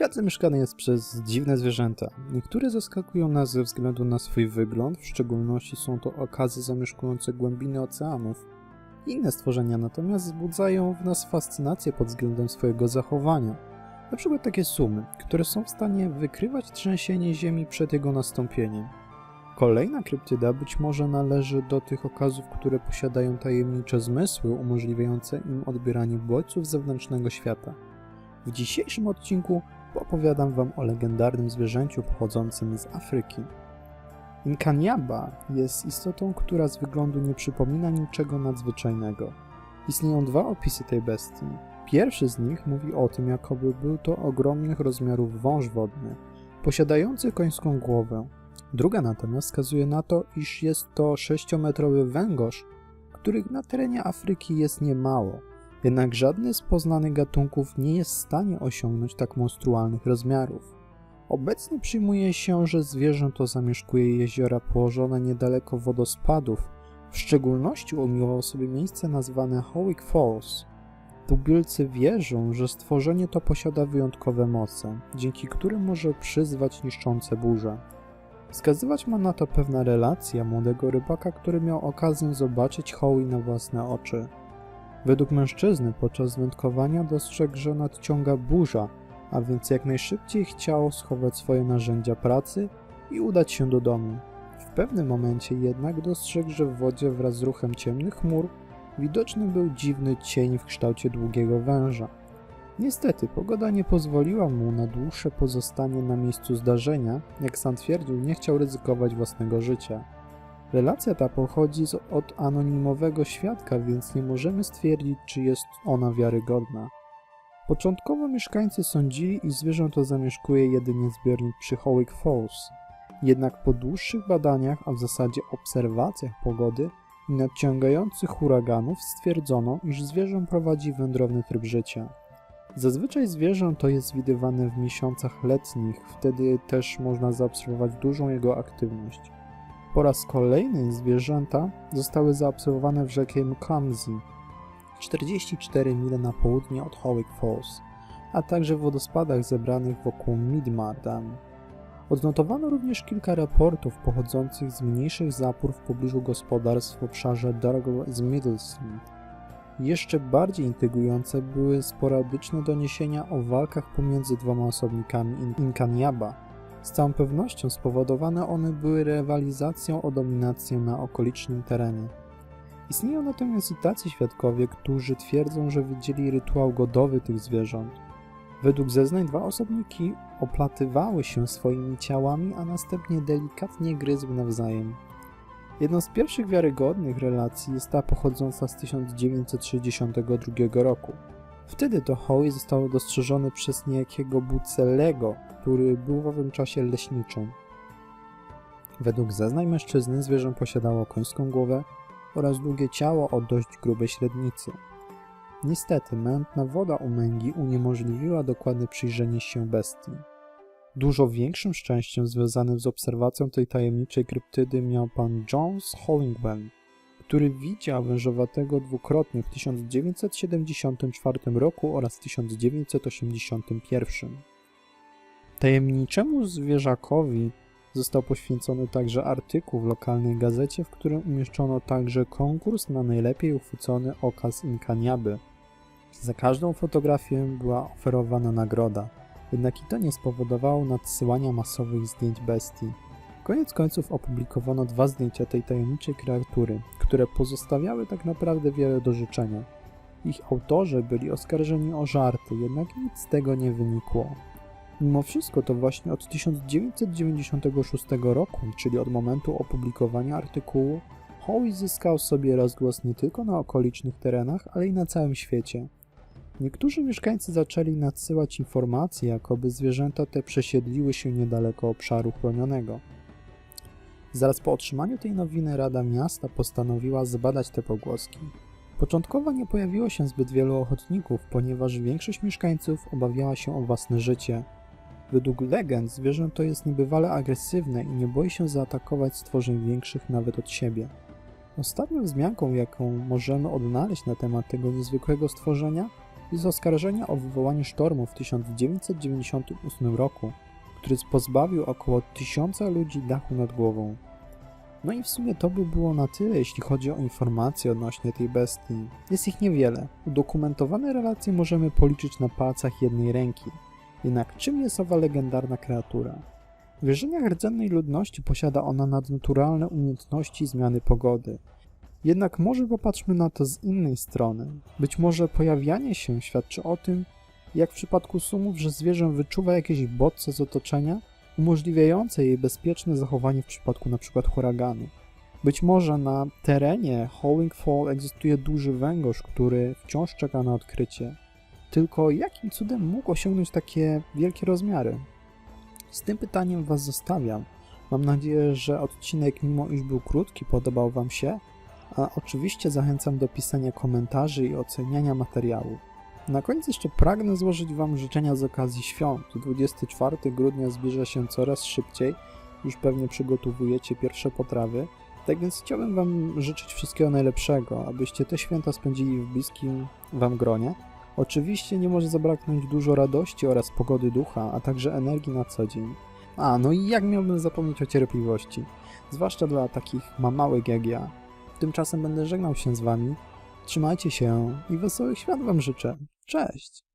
Świat zamieszkany jest przez dziwne zwierzęta. Niektóre zaskakują nas ze względu na swój wygląd, w szczególności są to okazy zamieszkujące głębiny oceanów. Inne stworzenia natomiast wzbudzają w nas fascynację pod względem swojego zachowania. Na przykład takie sumy, które są w stanie wykrywać trzęsienie ziemi przed jego nastąpieniem. Kolejna kryptyda być może należy do tych okazów, które posiadają tajemnicze zmysły umożliwiające im odbieranie bodźców zewnętrznego świata. W dzisiejszym odcinku opowiadam Wam o legendarnym zwierzęciu pochodzącym z Afryki. Inkaniaba jest istotą, która z wyglądu nie przypomina niczego nadzwyczajnego. Istnieją dwa opisy tej bestii. Pierwszy z nich mówi o tym, jakoby był to ogromnych rozmiarów wąż wodny, posiadający końską głowę. Druga natomiast wskazuje na to, iż jest to sześciometrowy węgorz, których na terenie Afryki jest niemało. Jednak żadny z poznanych gatunków nie jest w stanie osiągnąć tak monstrualnych rozmiarów. Obecnie przyjmuje się, że zwierzę to zamieszkuje jeziora położone niedaleko wodospadów. W szczególności umiłował sobie miejsce nazwane Howick Falls. Tubylcy wierzą, że stworzenie to posiada wyjątkowe moce, dzięki którym może przyzwać niszczące burze. Wskazywać ma na to pewna relacja młodego rybaka, który miał okazję zobaczyć Howie na własne oczy. Według mężczyzny podczas wędkowania dostrzegł, że nadciąga burza, a więc jak najszybciej chciał schować swoje narzędzia pracy i udać się do domu. W pewnym momencie jednak dostrzegł, że w wodzie wraz z ruchem ciemnych chmur widoczny był dziwny cień w kształcie długiego węża. Niestety, pogoda nie pozwoliła mu na dłuższe pozostanie na miejscu zdarzenia, jak sam twierdził, nie chciał ryzykować własnego życia. Relacja ta pochodzi z, od anonimowego świadka, więc nie możemy stwierdzić, czy jest ona wiarygodna. Początkowo mieszkańcy sądzili, iż zwierzę to zamieszkuje jedynie zbiornik przy Howick Falls. Jednak po dłuższych badaniach, a w zasadzie obserwacjach pogody i nadciągających huraganów stwierdzono, iż zwierzę prowadzi wędrowny tryb życia. Zazwyczaj zwierzę to jest widywane w miesiącach letnich, wtedy też można zaobserwować dużą jego aktywność. Po raz kolejny zwierzęta zostały zaobserwowane w rzece Mkamzi, 44 mile na południe od Howick Falls, a także w wodospadach zebranych wokół Midmar Dam. Odnotowano również kilka raportów pochodzących z mniejszych zapór w pobliżu gospodarstw w obszarze Dargle z Middleston. Jeszcze bardziej intrygujące były sporadyczne doniesienia o walkach pomiędzy dwoma osobnikami Inkaniaba. Z całą pewnością spowodowane one były rywalizacją o dominację na okolicznym terenie. Istnieją natomiast i tacy świadkowie, którzy twierdzą, że widzieli rytuał godowy tych zwierząt. Według zeznań dwa osobniki oplatywały się swoimi ciałami, a następnie delikatnie gryzły nawzajem. Jedną z pierwszych wiarygodnych relacji jest ta pochodząca z 1962 roku. Wtedy to Howie został dostrzeżony przez niejakiego Bucelego, który był w owym czasie leśniczym. Według zeznań mężczyzny zwierzę posiadało końską głowę oraz długie ciało o dość grubej średnicy. Niestety, mętna woda u Męgi uniemożliwiła dokładne przyjrzenie się bestii. Dużo większym szczęściem związanym z obserwacją tej tajemniczej kryptydy miał pan Jones Hollingwell, który widział wężowatego dwukrotnie w 1974 roku oraz 1981. Tajemniczemu zwierzakowi został poświęcony także artykuł w lokalnej gazecie, w którym umieszczono także konkurs na najlepiej uchwycony okaz Inkaniaby. Za każdą fotografię była oferowana nagroda, jednak i to nie spowodowało nadsyłania masowych zdjęć bestii. Koniec końców opublikowano dwa zdjęcia tej tajemniczej kreatury, które pozostawiały tak naprawdę wiele do życzenia. Ich autorzy byli oskarżeni o żarty, jednak nic z tego nie wynikło. Mimo wszystko to właśnie od 1996 roku, czyli od momentu opublikowania artykułu, Howie zyskał sobie rozgłos nie tylko na okolicznych terenach, ale i na całym świecie. Niektórzy mieszkańcy zaczęli nadsyłać informacje, jakoby zwierzęta te przesiedliły się niedaleko obszaru chronionego. Zaraz po otrzymaniu tej nowiny Rada Miasta postanowiła zbadać te pogłoski. Początkowo nie pojawiło się zbyt wielu ochotników, ponieważ większość mieszkańców obawiała się o własne życie. Według legend zwierzę to jest niebywale agresywne i nie boi się zaatakować stworzeń większych nawet od siebie. Ostatnią wzmianką, jaką możemy odnaleźć na temat tego niezwykłego stworzenia, i z oskarżenia o wywołanie sztormu w 1998 roku, który pozbawił około tysiąca ludzi dachu nad głową. No i w sumie to by było na tyle, jeśli chodzi o informacje odnośnie tej bestii. Jest ich niewiele. Udokumentowane relacje możemy policzyć na palcach jednej ręki. Jednak czym jest owa legendarna kreatura? W wierzeniach rdzennej ludności posiada ona nadnaturalne umiejętności zmiany pogody. Jednak może popatrzmy na to z innej strony. Być może pojawianie się świadczy o tym, jak w przypadku sumów, że zwierzę wyczuwa jakieś bodźce z otoczenia, umożliwiające jej bezpieczne zachowanie w przypadku np. huraganu. Być może na terenie Howling Fall egzystuje duży węgorz, który wciąż czeka na odkrycie. Tylko jakim cudem mógł osiągnąć takie wielkie rozmiary? Z tym pytaniem Was zostawiam. Mam nadzieję, że odcinek, mimo iż był krótki, podobał Wam się, a oczywiście zachęcam do pisania komentarzy i oceniania materiału. Na koniec jeszcze pragnę złożyć Wam życzenia z okazji świąt. 24 grudnia zbliża się coraz szybciej, już pewnie przygotowujecie pierwsze potrawy, tak więc chciałbym Wam życzyć wszystkiego najlepszego, abyście te święta spędzili w bliskim Wam gronie. Oczywiście nie może zabraknąć dużo radości oraz pogody ducha, a także energii na co dzień. A, no i jak miałbym zapomnieć o cierpliwości, zwłaszcza dla takich mamałych jak ja. Tymczasem będę żegnał się z Wami. Trzymajcie się i wesołych świąt Wam życzę. Cześć!